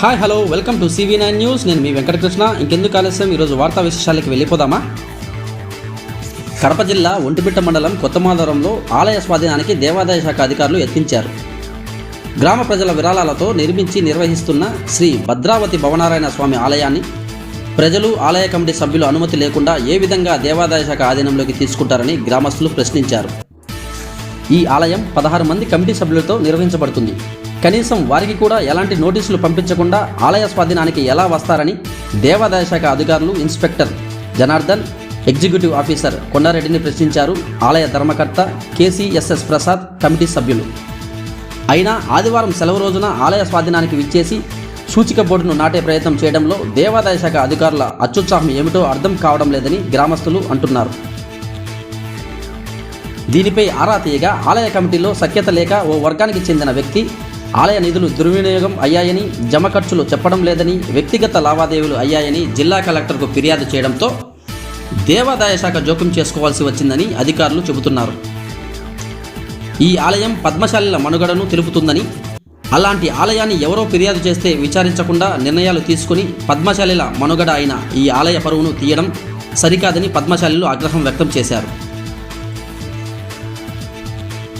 Hi hello welcome to CV nine news నేను మీ వెంకటకృష్ణ. ఇంకెందుకు ఆలస్యం? ఈరోజు వార్తా విశేషాలకి వెళ్ళిపోదామా? కడప జిల్లా ఒంటిపిట్ట మండలం కొత్తమాధవరంలో ఆలయ స్వాధీనానికి దేవాదాయ శాఖ అధికారులు యత్నించారు. గ్రామ ప్రజల విరాళాలతో నిర్మించి నిర్వహిస్తున్న శ్రీ భద్రావతి భవనారాయణ స్వామి ఆలయాన్ని ప్రజలు ఆలయ కమిటీ సభ్యులు అనుమతి లేకుండా ఏ విధంగా దేవాదాయ శాఖ ఆధీనంలోకి తీసుకుంటారని గ్రామస్తులు ప్రశ్నించారు. ఈ ఆలయం పదహారు మంది కమిటీ సభ్యులతో నిర్వహించబడుతుంది. కనీసం వారికి కూడా ఎలాంటి నోటీసులు పంపించకుండా ఆలయ స్వాధీనానికి ఎలా వస్తారని దేవాదాయ శాఖ అధికారులు ఇన్స్పెక్టర్ జనార్దన్ ఎగ్జిక్యూటివ్ ఆఫీసర్ కొండారెడ్డిని ప్రశ్నించారు. ఆలయ ధర్మకర్త కేసీఎస్ఎస్ ప్రసాద్ కమిటీ సభ్యులు. అయినా ఆదివారం సెలవు రోజున ఆలయ స్వాధీనానికి విచ్చేసి సూచిక బోర్డును నాటే ప్రయత్నం చేయడంలో దేవాదాయ శాఖ అధికారుల అత్యుత్సాహం ఏమిటో అర్థం కావడం లేదని గ్రామస్తులు అంటున్నారు. దీనిపై ఆరా తీయగా ఆలయ కమిటీలో సఖ్యత లేక ఓ వర్గానికి చెందిన వ్యక్తి ఆలయ నిధులు దుర్వినియోగం అయ్యాయని జమ ఖర్చులు చెప్పడం లేదని వ్యక్తిగత లావాదేవీలు అయ్యాయని జిల్లా కలెక్టర్కు ఫిర్యాదు చేయడంతో దేవాదాయ శాఖ జోక్యం చేసుకోవాల్సి వచ్చిందని అధికారులు చెబుతున్నారు. ఈ ఆలయం పద్మశాలిల మనుగడను తెలుపుతుందని అలాంటి ఆలయాన్ని ఎవరో ఫిర్యాదు చేస్తే విచారించకుండా నిర్ణయాలు తీసుకుని పద్మశాలిల మనుగడ అయిన ఈ ఆలయ పరువును తీయడం సరికాదని పద్మశాలిలు ఆగ్రహం వ్యక్తం చేశారు.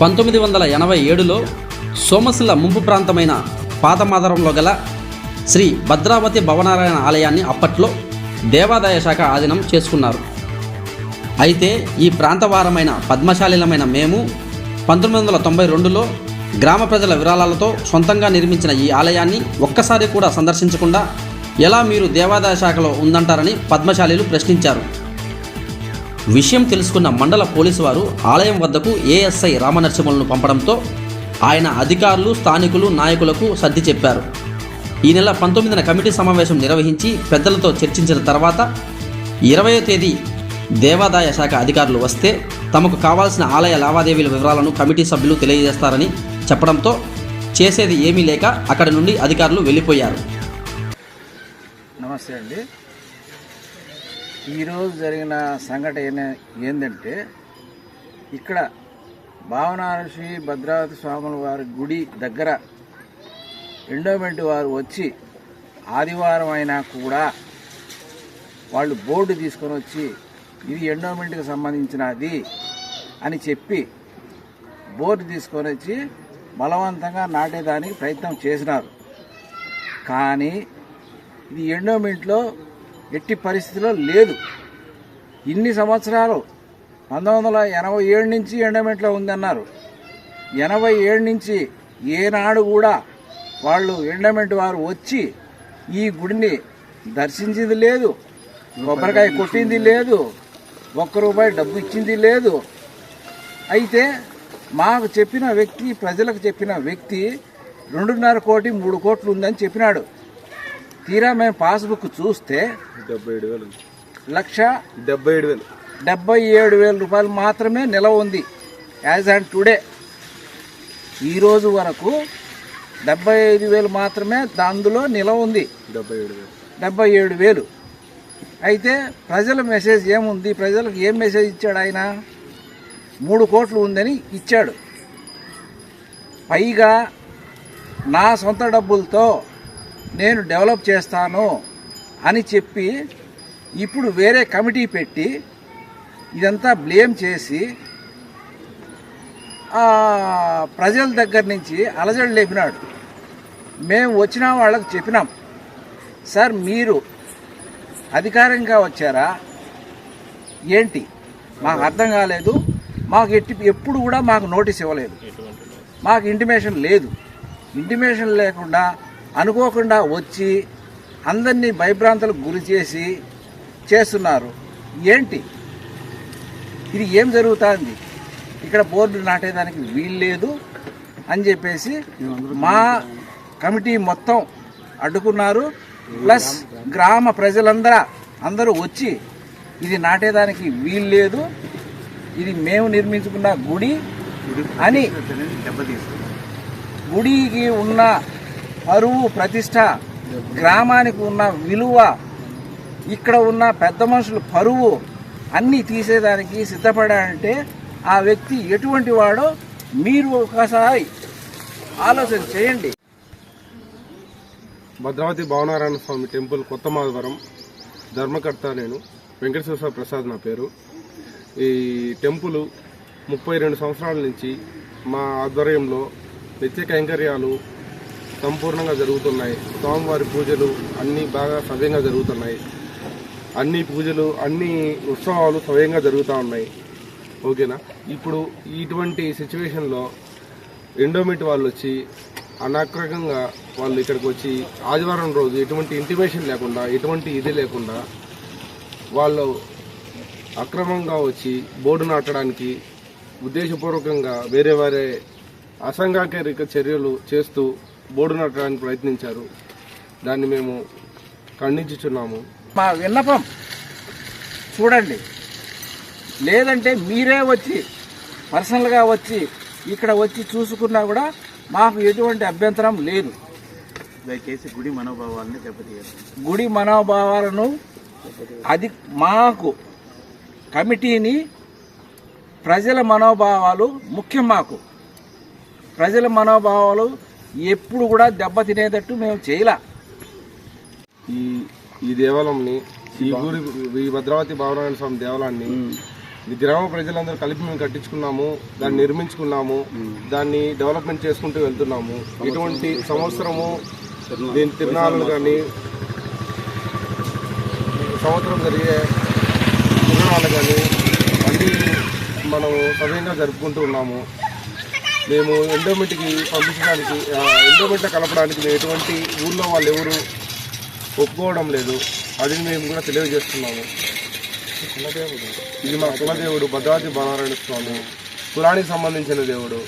పంతొమ్మిది వందల ఎనభై ఏడులో సోమశిల ముంపు ప్రాంతమైన పాతమాదరంలో గల శ్రీ భద్రావతి భవనారాయణ ఆలయాన్ని అప్పట్లో దేవాదాయ శాఖ ఆధీనం చేసుకున్నారు. అయితే ఈ ప్రాంతవారమైన పద్మశాలిలమైన మేము పంతొమ్మిది వందల తొంభై రెండులో గ్రామ ప్రజల విరాళాలతో సొంతంగా నిర్మించిన ఈ ఆలయాన్ని ఒక్కసారి కూడా సందర్శించకుండా ఎలా మీరు దేవాదాయ శాఖలో ఉందంటారని పద్మశాలీలు ప్రశ్నించారు. విషయం తెలుసుకున్న మండల పోలీసు వారు ఆలయం వద్దకు ఏఎస్ఐ రామనరసింహలను పంపడంతో ఆయన అధికారులు స్థానికులు నాయకులకు సర్ది చెప్పారు. ఈ నెల పంతొమ్మిదిన కమిటీ సమావేశం నిర్వహించి పెద్దలతో చర్చించిన తర్వాత ఇరవయో తేదీ దేవాదాయ శాఖ అధికారులు వస్తే తమకు కావాల్సిన ఆలయ లావాదేవీల వివరాలను కమిటీ సభ్యులు తెలియజేస్తారని చెప్పడంతో చేసేది ఏమీ లేక అక్కడి నుండి అధికారులు వెళ్ళిపోయారు. నమస్తే అండి. ఈరోజు జరిగిన సంఘటన ఏంటంటే ఇక్కడ ఇక్కడ భావనారసి భద్రావతి స్వాముల వారి గుడి దగ్గర ఎండోమెంట్ వారు వచ్చి ఆదివారం అయినా కూడా వాళ్ళు బోర్డు తీసుకొని వచ్చి ఇది ఎండోమెంట్కి సంబంధించినది అని చెప్పి బోర్డు తీసుకొని వచ్చి బలవంతంగా నాటేదానికి ప్రయత్నం చేసినారు. కానీ ఇది ఎండోమెంట్లో ఎట్టి పరిస్థితిలో లేదు. ఇన్ని సంవత్సరాలు పంతొమ్మిది వందల ఎనభై ఏడు నుంచి ఎండోమెంట్లో ఉందన్నారు. ఎనభై ఏడు నుంచి ఏనాడు కూడా వాళ్ళు ఎండోమెంట్ వారు వచ్చి ఈ గుడిని దర్శించింది లేదు కొబ్బరికాయ కొట్టింది లేదు ఒక్క రూపాయి డబ్బు ఇచ్చింది లేదు. అయితే మాకు చెప్పిన వ్యక్తి ప్రజలకు చెప్పిన వ్యక్తి రెండున్నర కోటి మూడు కోట్లు ఉందని చెప్పినాడు. తీరా మేము పాస్బుక్ చూస్తే డెబ్బై ఏడు వేలు లక్ష డెబ్బై ఏడు వేలు. డెబ్బై ఏడు వేల రూపాయలు మాత్రమే నిలవ ఉంది. యాజ్ అండ్ టుడే ఈరోజు వరకు డెబ్బై ఐదు వేలు మాత్రమే అందులో నిలవ ఉంది. డెబ్బై ఏడు వేలు. డెబ్బై ఏడు వేలు అయితే ప్రజల మెసేజ్ ఏముంది? ప్రజలకు ఏం మెసేజ్ ఇచ్చాడు ఆయన? మూడు కోట్లు ఉందని ఇచ్చాడు. పైగా నా సొంత డబ్బులతో నేను డెవలప్ చేస్తాను అని చెప్పి ఇప్పుడు వేరే కమిటీ పెట్టి ఇదంతా బ్లేమ్ చేసి ప్రజల దగ్గర నుంచి అలజడి లేపినాడు. మేము వచ్చిన వాళ్ళకు చెప్పినాం. సార్ మీరు అధికారంగా వచ్చారా? ఏంటి? మాకు అర్థం కాలేదు. మాకు ఎట్టి ఎప్పుడు కూడా మాకు నోటీస్ ఇవ్వలేదు. మాకు ఇంటిమేషన్ లేదు. ఇంటిమేషన్ లేకుండా అనుకోకుండా వచ్చి అందరినీ భయభ్రాంతులకు గురి చేసి చేస్తున్నారు. ఏంటి? ఇది ఏం జరుగుతుంది? ఇక్కడ బోర్డు నాటేదానికి వీలు లేదు అని చెప్పేసి మా కమిటీ మొత్తం అడ్డుకున్నారు. ప్లస్ గ్రామ ప్రజలందరూ అందరూ వచ్చి ఇది నాటేదానికి వీలు లేదు. ఇది మేము నిర్మించుకున్న గుడి అని గుడికి ఉన్న పరువు ప్రతిష్ట గ్రామానికి ఉన్న విలువ ఇక్కడ ఉన్న పెద్ద మనుషులు పరువు అన్నీ తీసేదానికి సిద్ధపడాలంటే ఆ వ్యక్తి ఎటువంటి వాడో మీరు ఒకసారి ఆలోచన చేయండి. భద్రావతి భావనారాయణ స్వామి టెంపుల్ కొత్త మాధవరం ధర్మకర్త నేను. వెంకటేశ్వర ప్రసాద్ నా పేరు. ఈ టెంపుల్ ముప్పై రెండు సంవత్సరాల నుంచి మా ఆధ్వర్యంలో నిత్య కైంకర్యాలు సంపూర్ణంగా జరుగుతున్నాయి. స్వామివారి పూజలు అన్నీ బాగా సవ్యంగా జరుగుతున్నాయి. అన్ని పూజలు అన్ని ఉత్సవాలు స్వయంగా జరుగుతూ ఉన్నాయి. ఓకేనా? ఇప్పుడు ఇటువంటి సిచ్యువేషన్లో ఎండోమెంట్ వాళ్ళు వచ్చి అనాక్రకంగా వాళ్ళు ఇక్కడికి వచ్చి ఆదివారం రోజు ఎటువంటి ఇంటిమేషన్ లేకుండా ఎటువంటి ఇది లేకుండా వాళ్ళు అక్రమంగా వచ్చి బోర్డు నాటడానికి ఉద్దేశపూర్వకంగా వేరే వేరే అసంఘాకరిక చర్యలు చేస్తూ బోర్డు నాటడానికి ప్రయత్నించారు. దాన్ని మేము ఖండించుచున్నాము. మా విన్నపం చూడండి. లేదంటే మీరే వచ్చి పర్సనల్గా వచ్చి ఇక్కడ వచ్చి చూసుకున్నా కూడా మాకు ఎటువంటి అభ్యంతరం లేదు. దయచేసి గుడి మనోభావాలని దెబ్బతీయాలి గుడి మనోభావాలను అది మాకు కమిటీని ప్రజల మనోభావాలు ముఖ్యం మాకు. ప్రజల మనోభావాలు ఎప్పుడు కూడా దెబ్బతినేటట్టు మేము చేయలే. ఈ ఈ దేవాలయంని ఈ గుడి ఈ భద్రావతి భావనారాయణ స్వామి దేవాలయాన్ని ఈ గ్రామ ప్రజలందరూ కలిపి మేము కట్టించుకున్నాము దాన్ని నిర్మించుకున్నాము దాన్ని డెవలప్మెంట్ చేసుకుంటూ వెళ్తున్నాము. ఇటువంటి సంవత్సరము దీని తిరునాళ్ళు కానీ సంవత్సరం జరిగే తిరునాళ్ళు కానీ అన్నీ మనం సవ్యంగా జరుపుకుంటూ ఉన్నాము. మేము ఎండోమెంట్కి పంపించడానికి ఆ, ఎండోమెంట్లో కలపడానికి ఎటువంటి ఊళ్ళో వాళ్ళు ఎవరు ఒప్పుకోవడం లేదు. అది మేము కూడా తెలియజేస్తున్నాము. ఇది మా కులదేవుడు భద్రాద్రి బాలనారాయణ స్వామి కులానికి సంబంధించిన దేవుడు.